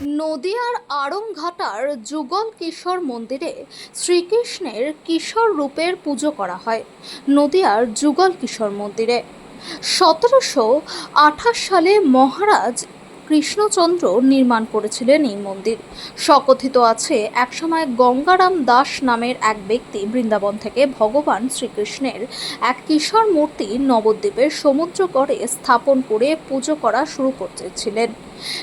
নদিয়ার আড়ংঘাটার যুগল কিশোর মন্দিরে শ্রীকৃষ্ণের কিশোর রূপের পুজো করা হয় নদিয়ার যুগল কিশোর মন্দিরে। সতেরোশো আঠাশ সালে মহারাজ কৃষ্ণচন্দ্র নির্মাণ করেছিলেন এই মন্দির। সকথিত আছে, একসময় গঙ্গারাম দাস নামের এক ব্যক্তি বৃন্দাবন থেকে ভগবান শ্রীকৃষ্ণের এক কিশোর মূর্তি নবদ্বীপের সমুদ্রগড়ে স্থাপন করে পুজো করা শুরু করতেছিলেন।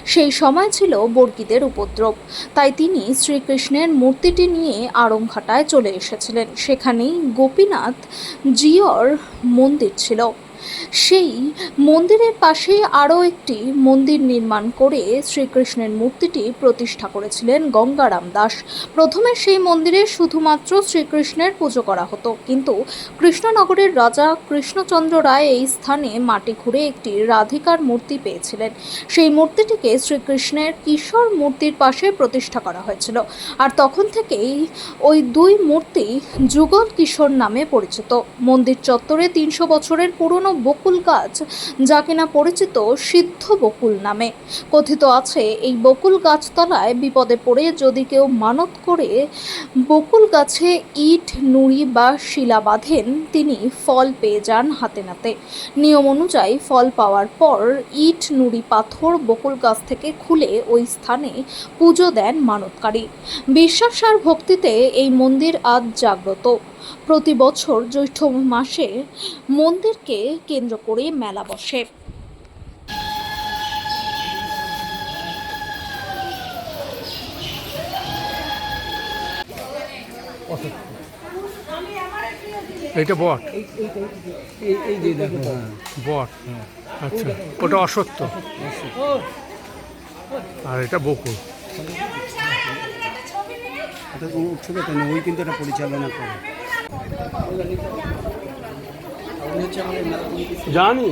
সেই সময় ছিল বর্গীদের উপদ্রব, তাই তিনি শ্রীকৃষ্ণের মূর্তিটি নিয়ে আড়ংঘাটায় চলে এসেছিলেন। সেখানেই গোপীনাথ জিয়র মন্দির ছিল। সেই মন্দিরের পাশে আরও একটি মন্দির নির্মাণ করে শ্রীকৃষ্ণের মূর্তিটি প্রতিষ্ঠা করেছিলেন গঙ্গারাম দাস। প্রথমে সেই মন্দিরে শুধুমাত্র শ্রীকৃষ্ণের পুজো করা হতো, কিন্তু কৃষ্ণনগরের রাজা কৃষ্ণচন্দ্র রায় এই স্থানে মাটি খুঁড়ে একটি রাধিকার মূর্তি পেয়েছিলেন। সেই মূর্তিটিকে শ্রীকৃষ্ণের কিশোর মূর্তির পাশে প্রতিষ্ঠা করা হয়েছিল আর তখন থেকেই ওই দুই মূর্তি যুগল কিশোর নামে পরিচিত। মন্দির চত্বরে তিনশো বছরের পুরনো বকুল গাছ, যা কিনা পরিচিত সিদ্ধ বকুল নামে। কথিত আছে, এই বকুল গাছতলায় বিপদে পড়ে যদি কেউ মানত করে, বকুল গাছে ইট, নুড়ি বা শিলা বাঁধেন, তিনি ফল পেয়ে যান হাতে নাতে। নিয়ম অনুযায়ী ফল পাওয়ার পর ইট, নুড়ি, পাথর বকুল গাছ থেকে খুলে ওই স্থানে পুজো দেন মানতকারী। বিশ্বাস আর ভক্তিতে এই মন্দির আজ জাগ্রত। প্রতি বছর জ্যৈষ্ঠ মাসে মন্দিরকে কেন্দ্র করে মেলা বসে। এইটা বট। এই এইটা এই এই যে হ্যাঁ বট আচ্ছা ওটা অসত্য। আর এটা বকুল। এটা কোনো উৎসবে কেন? ওই কিন্তু এটা পরিচালনা করে। জানি।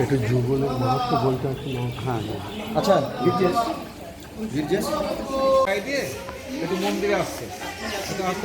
একটু যুগলের মাহাত্ম বলতে আছে না হ্যাঁ আচ্ছা বীরজেশ গাই দিয়ে একটু মন্দিরে আসছে। একটু আসতে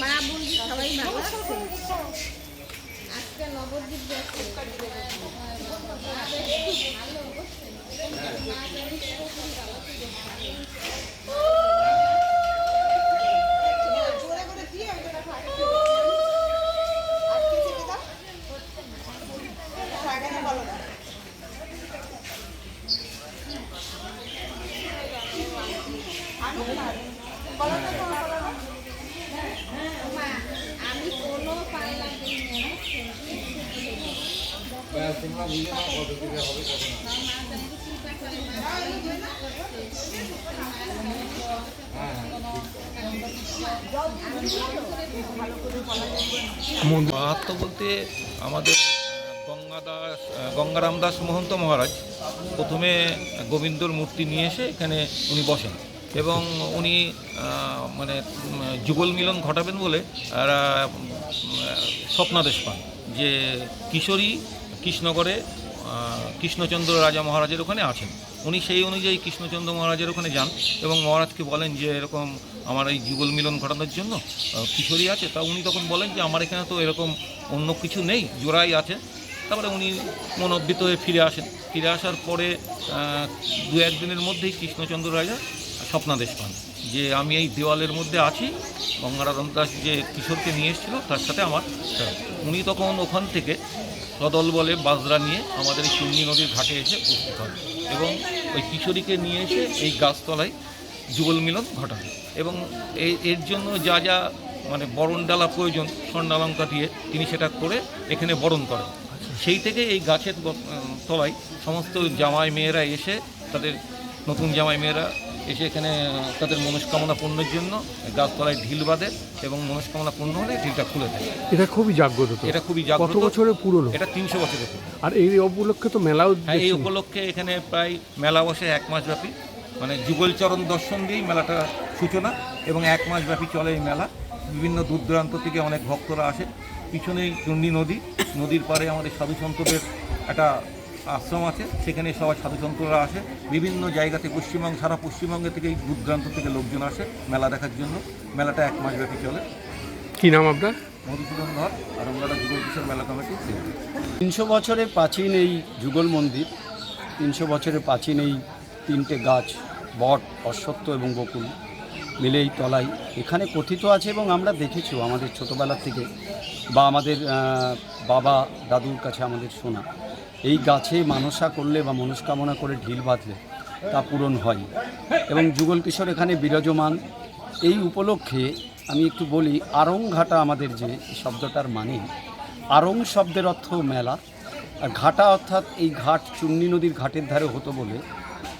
মা বন্ধু সবাই ভালো আজকে নবদ্বীপ মাহাত্ম বলতে আমাদের গঙ্গাদাস গঙ্গারাম দাস মহন্ত মহারাজ প্রথমে গোবিন্দর মূর্তি নিয়ে এসে এখানে উনি বসেন। এবং উনি মানে যুগল মিলন ঘটাবেন বলে স্বপ্নাদেশ পান যে কিশোরী কৃষ্ণগড়ে কৃষ্ণচন্দ্র রাজা মহারাজের ওখানে আছেন। উনি সেই অনুযায়ী কৃষ্ণচন্দ্র মহারাজের ওখানে যান এবং মহারাজকে বলেন যে, এরকম আমার এই যুগল মিলন ঘটানোর জন্য কিশোরী আছে। তা উনি তখন বলেন যে, আমার এখানে তো এরকম অন্য কিছু নেই, জোড়াই আছে। তারপরে উনি মনোবৃত হয়ে ফিরে আসেন। ফিরে আসার পরে দু একদিনের মধ্যেই কৃষ্ণচন্দ্র রাজা স্বপ্নাদেশ পান যে আমি এই দেওয়ালের মধ্যে আছি গঙ্গারাধন দাস যে কিশোরকে নিয়ে এসেছিল, তার সাথে আমার উনি তখন ওখান থেকে সদল বলে বাজরা নিয়ে আমাদের এই চুন্নি নদীর ঘাটে এসে উপস্থিত হন এবং ওই কিশোরীকে নিয়ে এসে এই গাছতলায় যুগল মিলন ঘটান। এবং এর জন্য যা যা মানে বরণ ডালা প্রয়োজন, স্বর্ণালঙ্কা দিয়ে তিনি সেটা করে এখানে বরণ করেন। সেই থেকে এই গাছের তলায় সমস্ত জামাই মেয়েরা এসে তাদের নতুন জামাই মেয়েরা এসে এখানে তাদের মনস্কামনা পূর্ণের জন্য গাছতলায় ঢিল বাঁধে এবং মনস্কামনা পূর্ণ হলে ঢিলটা খুলে দেয়। এটা খুবই জাগ্রত এটা খুবই কত জাগ্রত বছরের পুরনো? এটা তিনশো বছরের। আর এই উপলক্ষে তো মেলাও হ্যাঁ এই উপলক্ষে এখানে প্রায় মেলা বসে এক মাস ব্যাপী মানে যুগলচরণ দর্শন দিয়েই মেলাটা সূচনা এবং এক মাস ব্যাপী চলে এই মেলা। বিভিন্ন দূর দূরান্ত থেকে অনেক ভক্তরা আসে। পিছনেই চণ্ডী নদী। নদীর পাড়ে আমাদের সাধুসন্তদের একটা আশ্রম আছে সেখানে সবাই সাধুসন্তরা আসে। বিভিন্ন জায়গাতে পশ্চিমবঙ্গ সারা পশ্চিমবঙ্গে থেকে এই দূর দূরান্ত থেকে লোকজন আসে মেলা দেখার জন্য। মেলাটা এক মাস ব্যাপী চলে। কি নাম আপনার? মধুসূদন ধর আর আমরা যুগল কিশোর মেলা কমিটি। তিনশো বছরের প্রাচীন এই যুগল মন্দির তিনশো বছরের প্রাচীন এই তিনটে গাছ বট অশ্বত্থ এবং বকুল মিলে এই তলায়। এখানে কথিত আছে এবং আমরা দেখেছিও আমাদের ছোটোবেলার থেকে বা আমাদের বাবা দাদুর কাছে আমাদের শোনা। এই গাছে মানসা করলে বা মনস্কামনা করে ঢিল বাঁধলে তা পূরণ হয়। এবং যুগল কিশোর এখানে বিরাজমান। এই উপলক্ষে আমি একটু বলি আরংঘাটা আমাদের যে শব্দটার মানে আরং শব্দের অর্থ মেলা। আর ঘাটা অর্থাৎ এই ঘাট চুন্নি নদীর ঘাটের ধারে হতো বলে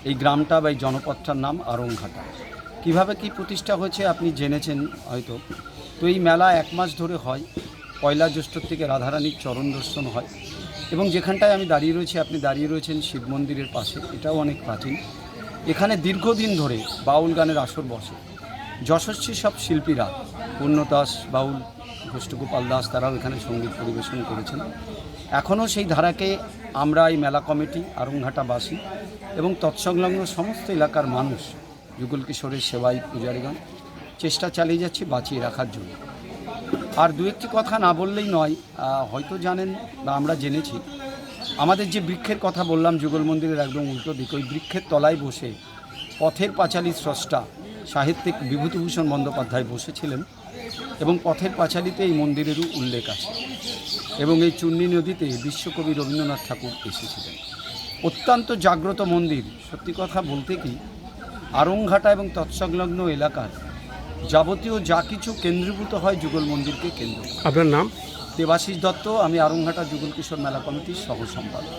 এই গ্রামটা বা এই জনপদটার নাম আরংঘাটা কীভাবে কি প্রতিষ্ঠা হয়েছে আপনি জেনেছেন হয়তো। তো এই মেলা এক মাস ধরে হয়। পয়লা জ্যৈষ্ঠ থেকে রাধারানীর চরণ দর্শন হয়। এবং যেখানটায় আমি দাঁড়িয়ে রয়েছি, আপনি দাঁড়িয়ে রয়েছেন শিব মন্দিরের পাশে, এটাও অনেক প্রাচীন। এখানে দীর্ঘদিন ধরে বাউল গানের আসর বসে। যশস্বী সব শিল্পীরা, পূর্ণদাস বাউল গোষ্ঠগোপাল দাস, তারাও এখানে সংগীত পরিবেশন করেছেন। এখনও সেই ধারাকে আমরা এই মেলা কমিটি, আরংঘাটাবাসী এবং তৎসংলগ্ন সমস্ত এলাকার মানুষ, যুগল কিশোরের সেবাই পূজারীগণ, চেষ্টা চালিয়ে যাচ্ছি বাঁচিয়ে রাখার জন্য। আর দু একটি কথা না বললেই নয় হয়তো জানেন বা আমরা জেনেছি। আমাদের যে বৃক্ষের কথা বললাম, যুগল মন্দিরের একদম উল্টো দিক, ওই বৃক্ষের তলায় বসে পথের পাঁচালী স্রষ্টা সাহিত্যিক বিভূতিভূষণ বন্দ্যোপাধ্যায় বসেছিলেন এবং পথের পাঁচালীতে এই মন্দিরেরও উল্লেখ আছে এবং এই চূর্ণী নদীতে বিশ্বকবি রবীন্দ্রনাথ ঠাকুর এসেছিলেন। অত্যন্ত জাগ্রত মন্দির, সত্যি কথা বলতে কি, আরংঘাটা এবং তৎসংলগ্ন এলাকার যাবতীয় যা কিছু কেন্দ্রীভূত হয় যুগল মন্দিরকে কেন্দ্র আপনার নাম? দেবাশিস দত্ত আমি আরংঘাটা যুগল কিশোর মেলা কমিটির সহ সম্পাদক।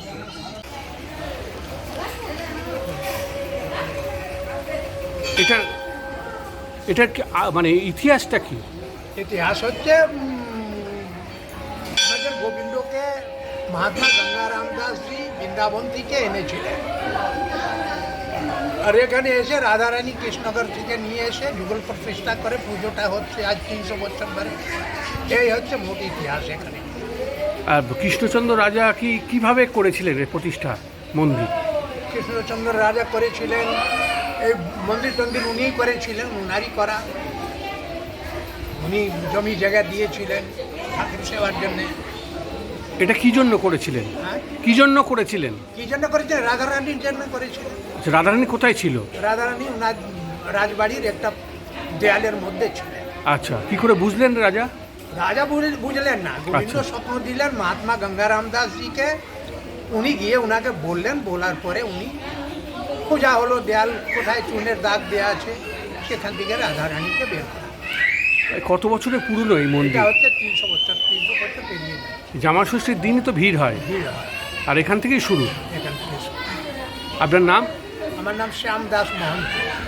এটা এটার কি আ- মানে ইতিহাসটা কি? ইতিহাস হচ্ছে উম, আমাদের গোবিন্দকে মহাত্মা গঙ্গারাম দাসজি বৃন্দাবন থেকে এনেছিলেন। আর এখানে এসে রাধারানী কৃষ্ণগর থেকে নিয়ে এসে যুগল প্রতিষ্ঠা করে পুজোটা হচ্ছে আজ তিনশো বছর ধরে। এই হচ্ছে মোট ইতিহাস এখানে। আর কৃষ্ণচন্দ্র রাজা কি কীভাবে করেছিলেন এই প্রতিষ্ঠা মন্দির? কৃষ্ণচন্দ্র রাজা করেছিলেন এই মন্দির টন্দির উনিই করেছিলেন উনারই করা। উনি জমি জায়গা দিয়েছিলেন ঠাকুর সেবার জন্যে। এটা কি জন্য করেছিলেন? হ্যাঁ? কি জন্য করেছিলেন? কি জন্য করেছিলেন? রাধারানীর জন্য করেছিলেন আচ্ছা, রাধারানী কোথায় ছিল? রাধারানী ওনার রাজবাড়ির একটা দেয়ালের মধ্যে ছিলেন। আচ্ছা কি করে বুঝলেন রাজা? রাজা বুঝ- বুঝলেন না। গোবিন্দ আচ্ছা। স্বপ্ন দিলেন মহাত্মা গঙ্গারাম দাসজিকে। উনি গিয়ে ওনাকে বললেন বলার পরে উনি খোঁজা হলো দেয়াল কোথায়? চুনের দাগ দেওয়া আছে। সেখান থেকে রাধারানীকে বের করা। কত বছরের পুরনো এই মন্দির? হচ্ছে তিনশো বছর তিনশো জামা ষষ্ঠীর দিনই তো ভিড় হয়। ভিড় হয়। আর এখান থেকেই শুরু। এখান থেকে আপনার নাম? আমার নাম শ্যাম দাস মহন্ত।